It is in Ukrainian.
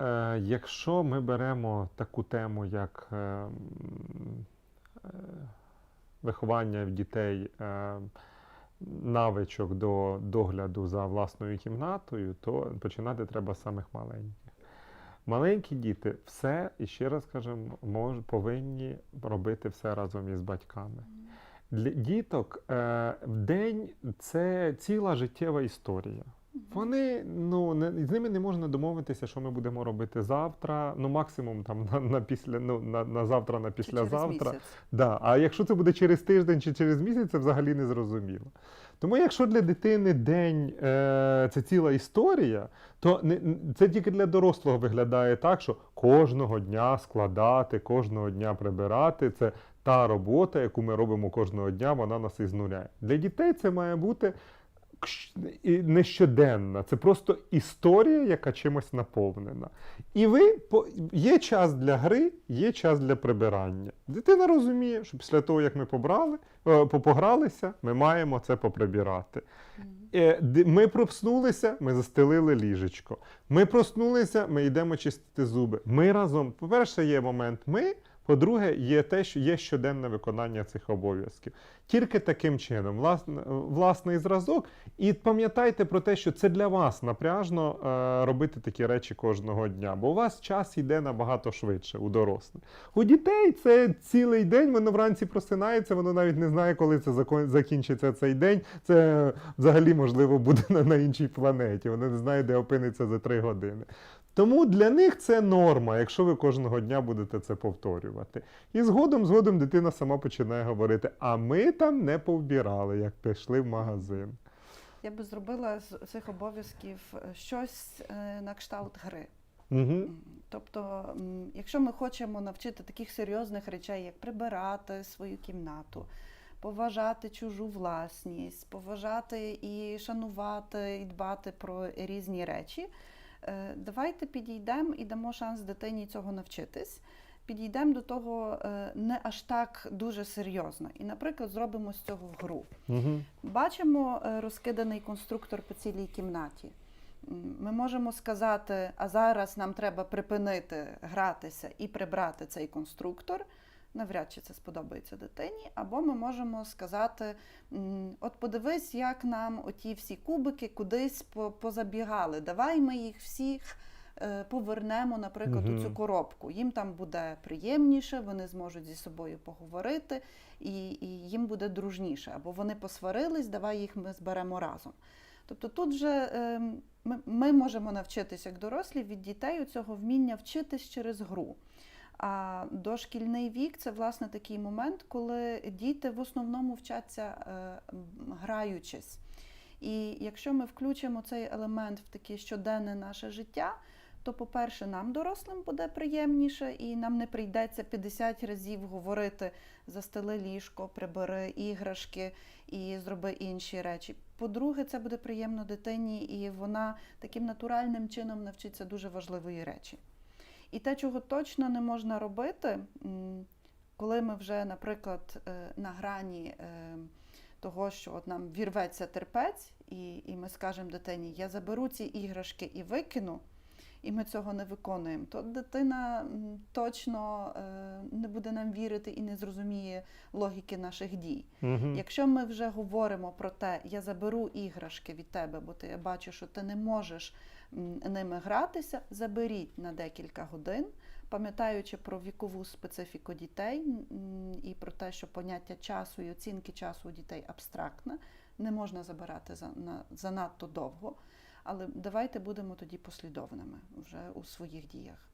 Е, якщо ми беремо таку тему, як е, е, виховання в дітей е, навичок до догляду за власною кімнатою, то починати треба з самих маленьких. Маленькі діти все, і ще раз кажемо, мож, повинні робити все разом із батьками. Для діток е, в день це ціла життєва історія. Вони ну не з ними не можна домовитися, що ми будемо робити завтра. Ну максимум там на, на після ну на, на завтра, на післязавтра. Да. А якщо це буде через тиждень чи через місяць, це взагалі не зрозуміло. Тому якщо для дитини день е, це ціла історія, то не, це тільки для дорослого виглядає так, що кожного дня складати, кожного дня прибирати це та робота, яку ми робимо кожного дня, вона нас ізнуряє. Для дітей це має бути не щоденна, це просто історія, яка чимось наповнена. І ви є час для гри, є час для прибирання. Дитина розуміє, що після того, як ми побрали, е, по- погралися, ми маємо це поприбирати. Е, Ми проснулися, ми застелили ліжечко. Ми проснулися, ми йдемо чистити зуби. Ми разом, по-перше, є момент ми. По-друге, є те, що є щоденне виконання цих обов'язків. Тільки таким чином, власне, власний зразок. І пам'ятайте про те, що це для вас напряжно е, робити такі речі кожного дня, бо у вас час йде набагато швидше у дорослих. У дітей це цілий день, воно вранці просинається, воно навіть не знає, коли це закінчиться цей день. Це взагалі можливо буде на, на іншій планеті. Воно не знає, де опиниться за три години. Тому для них це норма, якщо ви кожного дня будете це повторювати. І згодом, згодом дитина сама починає говорити: а ми там не повбирали, як пішли в магазин. Я би зробила з цих обов'язків е, щось е, на кшталт гри. Угу. Тобто, якщо ми хочемо навчити таких серйозних речей, як прибирати свою кімнату, поважати чужу власність, поважати і шанувати, і дбати про різні речі, давайте підійдемо і дамо шанс дитині цього навчитись. Підійдемо до того е, не аж так дуже серйозно. І, наприклад, зробимо з цього гру. Угу. Бачимо е, розкиданий конструктор по цілій кімнаті. Ми можемо сказати, а зараз нам треба припинити гратися і прибрати цей конструктор. Навряд чи це сподобається дитині. Або ми можемо сказати: от подивись, як нам оті всі кубики кудись по- позабігали. Давай ми їх всіх е, повернемо, наприклад, у цю коробку. Їм там буде приємніше, вони зможуть зі собою поговорити і, і їм буде дружніше. Або вони посварились, давай їх ми зберемо разом. Тобто тут вже ем, ми, ми можемо навчитися як дорослі від дітей у цього вміння вчитись через гру. А дошкільний вік це власне такий момент, коли діти в основному вчаться е, граючись. І якщо ми включимо цей елемент в таке щоденне наше життя, то, по-перше, нам, дорослим, буде приємніше, і нам не прийдеться 50 разів говорити застели ліжко, прибери іграшки і зроби інші речі. По-друге, це буде приємно дитині, і вона таким натуральним чином навчиться дуже важливої речі. І те, чого точно не можна робити, коли ми вже, наприклад, е, на грані е, того, що от нам вірветься терпець, і, і ми скажемо дитині, я заберу ці іграшки і викину, і ми цього не виконуємо, то дитина точно е, не буде нам вірити і не зрозуміє логіки наших дій. Угу. Якщо ми вже говоримо про те, я заберу іграшки від тебе, бо ти я бачу, що ти не можеш ними гратися, заберіть на декілька годин, пам'ятаючи про вікову специфіку дітей і про те, що поняття часу і оцінки часу у дітей абстрактне, не можна забирати за, на, занадто довго. Але давайте будемо тоді послідовними вже у своїх діях.